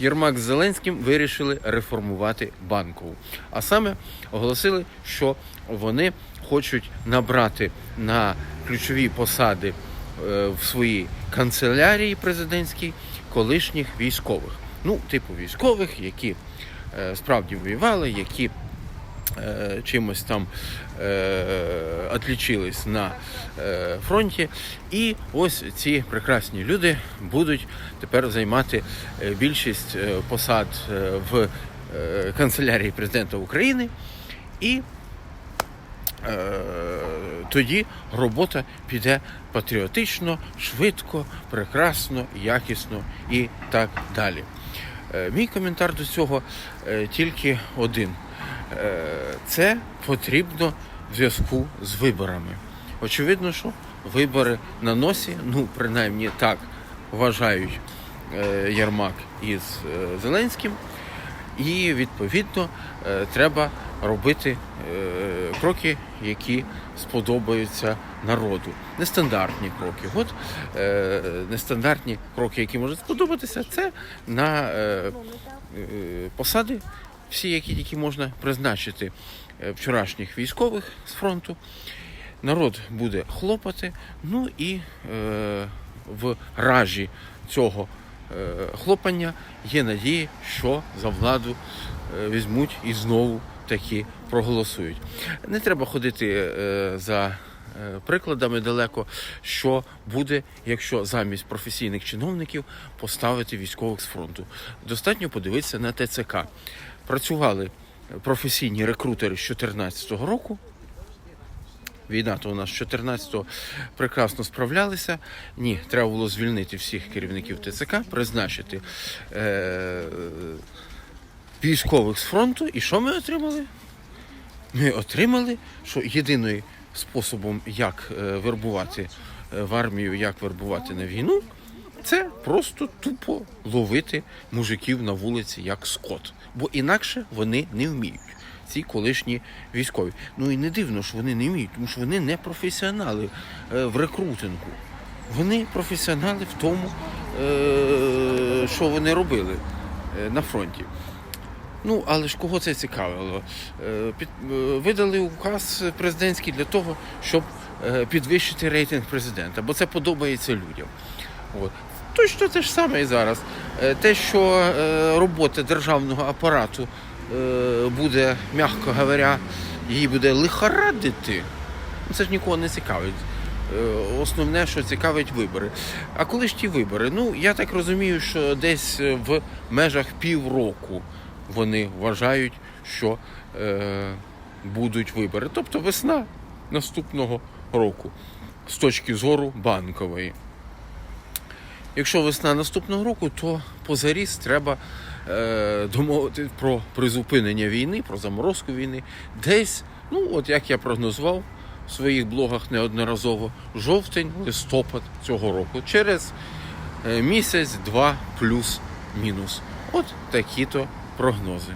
Єрмак з Зеленським вирішили реформувати банкову. А саме оголосили, що вони хочуть набрати на ключові посади е, в своїй канцелярії президентській колишніх військових. Ну, типу військових, які е, справді воювали, які чимось там е, отлічились на е, фронті. І ось ці прекрасні люди будуть тепер займати е, більшість е, посад е, в е, канцелярії президента України. І е, тоді робота піде патріотично, швидко, прекрасно, якісно і так далі. Е, Мій коментар до цього е, тільки один. Е, Це потрібно в зв'язку з виборами. Очевидно, що вибори на носі, ну принаймні так вважають е, Єрмак із е, Зеленським. І відповідно е, треба робити е, кроки, які сподобаються народу. Нестандартні кроки. От е, нестандартні кроки, які можуть сподобатися, це на е, е, посади, всі, які тільки можна призначити е, вчорашніх військових з фронту. Народ буде хлопати. Ну і е, в ражі цього е, хлопання є надії, що за владу е, візьмуть і знову таки проголосують. Не треба ходити е, за е, прикладами далеко, що буде, якщо замість професійних чиновників поставити військових з фронту. Достатньо подивитися на ТЦК. Працювали професійні рекрутери з 2014 року. Війна то у нас з 14-го прекрасно справлялися. Ні, треба було звільнити всіх керівників ТЦК, призначити е- військових з фронту. І що ми отримали? Ми отримали, що єдиним способом, як е, вербувати е, в армію, як вербувати на війну, це просто тупо ловити мужиків на вулиці як скот. Бо інакше вони не вміють. Ці колишні військові. Ну і не дивно, що вони не вміють, тому що вони не професіонали е, в рекрутингу. Вони професіонали в тому, е, що вони робили е, на фронті. Ну, але ж кого це цікавило? Видали указ президентський для того, щоб підвищити рейтинг президента, бо це подобається людям. От. Точно те ж саме і зараз. Е, Те, що е, робота державного апарату е, буде, м'яко говоря, її буде лихорадити, ну, це ж нікого не цікавить. Основне, що цікавить вибори. А коли ж ті вибори? Ну, я так розумію, що десь в межах півроку вони вважають, що е, будуть вибори. Тобто весна наступного року з точки зору банкової. Якщо весна наступного року, то позаріз треба е, домовити про призупинення війни, про заморозку війни. Десь, ну от як я прогнозував в своїх блогах неодноразово, жовтень, листопад цього року, через е, місяць, два плюс-мінус. От такі-то прогнози.